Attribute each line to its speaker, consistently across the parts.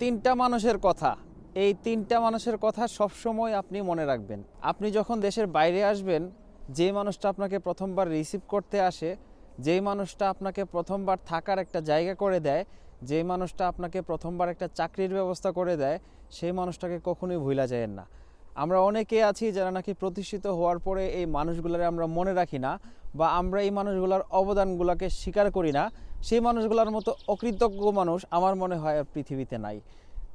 Speaker 1: তিনটা মানুষের কথা, এই তিনটা মানুষের কথা সবসময় আপনি মনে রাখবেন। আপনি যখন দেশের বাইরে আসবেন, যে মানুষটা আপনাকে প্রথমবার রিসিভ করতে আসে যেই মানুষটা আপনাকে প্রথমবার থাকার একটা জায়গা করে দেয়, যে মানুষটা আপনাকে প্রথমবার একটা চাকরির ব্যবস্থা করে দেয়, সেই মানুষটাকে কখনোই ভুলা যায় না। আমরা অনেকে আছি যারা নাকি প্রতিষ্ঠিত হওয়ার পরে এই মানুষগুলোরে আমরা মনে রাখি না বা আমরা এই মানুষগুলোর অবদানগুলোকে স্বীকার করি না, সেই মানুষগুলোর মতো অকৃতজ্ঞ মানুষ আমার মনে হয় পৃথিবীতে নাই।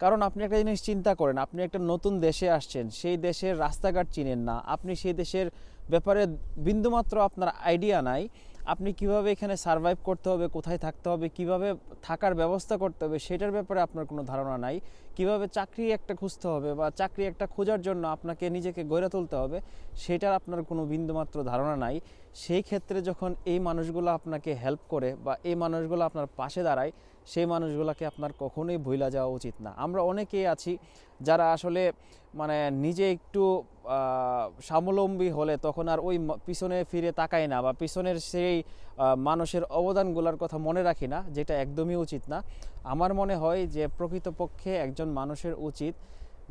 Speaker 1: কারণ আপনি একটা জিনিস চিন্তা করেন, আপনি একটা নতুন দেশে আসছেন, সেই দেশের রাস্তাঘাট চিনেন না, আপনি সেই দেশের ব্যাপারে বিন্দুমাত্র আপনার আইডিয়া নাই আপনি কীভাবে এখানে সার্ভাইভ করতে হবে, কোথায় থাকতে হবে, কীভাবে থাকার ব্যবস্থা করতে হবে, সেটার ব্যাপারে আপনার কোনো ধারণা নাই। কীভাবে চাকরি একটা খুঁজতে হবে বা চাকরি একটা খোঁজার জন্য আপনাকে নিজেকে গড়ে তুলতে হবে, সেটার আপনার কোনো বিন্দুমাত্র ধারণা নাই। সেই ক্ষেত্রে যখন এই মানুষগুলো আপনাকে হেল্প করে বা এই মানুষগুলো আপনার পাশে দাঁড়ায় সেই মানুষগুলোকে আপনার কখনোই ভুলা যাওয়া উচিত না। আমরা অনেকেই আছি যারা আসলে মানে নিজে একটু স্বাবলম্বী হলে তখন আর ওই পিছনে ফিরে তাকাই না বা পিছনের সেই মানুষের অবদানগুলোর কথা মনে রাখি না, যেটা একদমই উচিত না। আমার মনে হয় যে প্রকৃতপক্ষে একজন মানুষের উচিত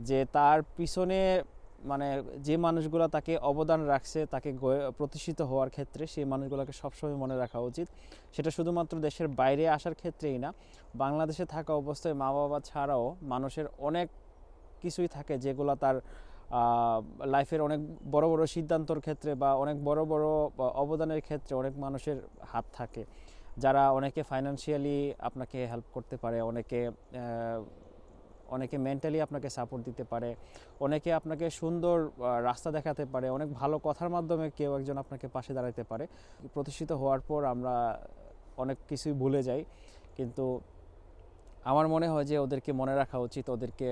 Speaker 1: যে তার পিছনে মানে যে মানুষগুলো তাকে অবদান রাখছে, তাকে প্রতিষ্ঠিত হওয়ার ক্ষেত্রে সেই মানুষগুলোকে সবসময় মনে রাখা উচিত। সেটা শুধুমাত্র দেশের বাইরে আসার ক্ষেত্রেই না, বাংলাদেশে থাকা অবস্থায় মা বাবা ছাড়াও মানুষের অনেক কিছুই থাকে যেগুলো তার লাইফের অনেক বড় বড় সিদ্ধান্তর ক্ষেত্রে বা অনেক বড় বড় অবদানের ক্ষেত্রে অনেক মানুষের হাত থাকে। যারা অনেকে ফাইনান্সিয়ালি আপনাকে হেল্প করতে পারে, অনেকে অনেকে মেন্টালি আপনাকে সাপোর্ট দিতে পারে, অনেকে আপনাকে সুন্দর রাস্তা দেখাতে পারে, অনেক ভালো কথার মাধ্যমে কেউ একজন আপনাকে পাশে দাঁড়াতে পারে। প্রতিষ্ঠিত হওয়ার পর আমরা অনেক কিছুই ভুলে যাই, কিন্তু আমার মনে হয় যে ওদেরকে মনে রাখা উচিত, ওদেরকে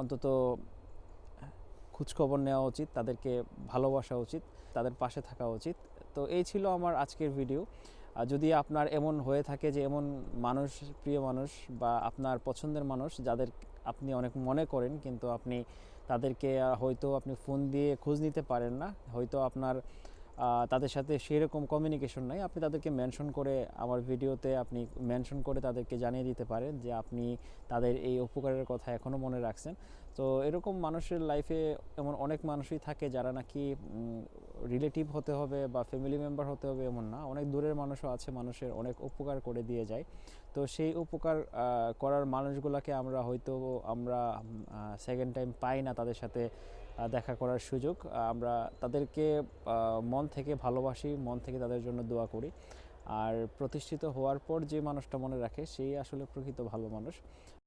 Speaker 1: অন্তত খোঁজখবর নেওয়া উচিত, তাদেরকে ভালোবাসা উচিত, তাদের পাশে থাকা উচিত। তো এই ছিল আমার আজকের ভিডিও যদি আপনার এমন হয়ে থাকে যে এমন মানুষ, প্রিয় মানুষ বা আপনার পছন্দের মানুষ যাদের আপনি অনেক মনে করেন কিন্তু আপনি তাদেরকে হয়তো আপনি ফোন দিয়ে খোঁজ নিতে পারেন না, হয়তো আপনার তাদের সাথে সেরকম কমিউনিকেশন নাই, আপনি তাদেরকে মেনশন করে আমার ভিডিওতে আপনি মেনশন করে তাদেরকে জানিয়ে দিতে পারেন যে আপনি তাদের এই উপকারের কথা এখনও মনে রাখছেন। তো এরকম মানুষের লাইফে এমন অনেক মানুষই থাকে যারা নাকি রিলেটিভ হতে হবে বা ফ্যামিলি মেম্বার হতে হবে এমন না। অনেক দূরের মানুষও আছে, মানুষের অনেক উপকার করে দিয়ে যায়। তো সেই উপকার করার মানুষগুলোকে আমরা হয়তো আমরা সেকেন্ড টাইম পাই না তাদের সাথে দেখা করার সুযোগ। আমরা তাদেরকে মন থেকে ভালোবাসি, মন থেকে তাদের জন্য দোয়া করি। আর প্রতিষ্ঠিত হওয়ার পর যে মানুষটা মনে রাখে, সেই আসলে প্রকৃত ভালো মানুষ।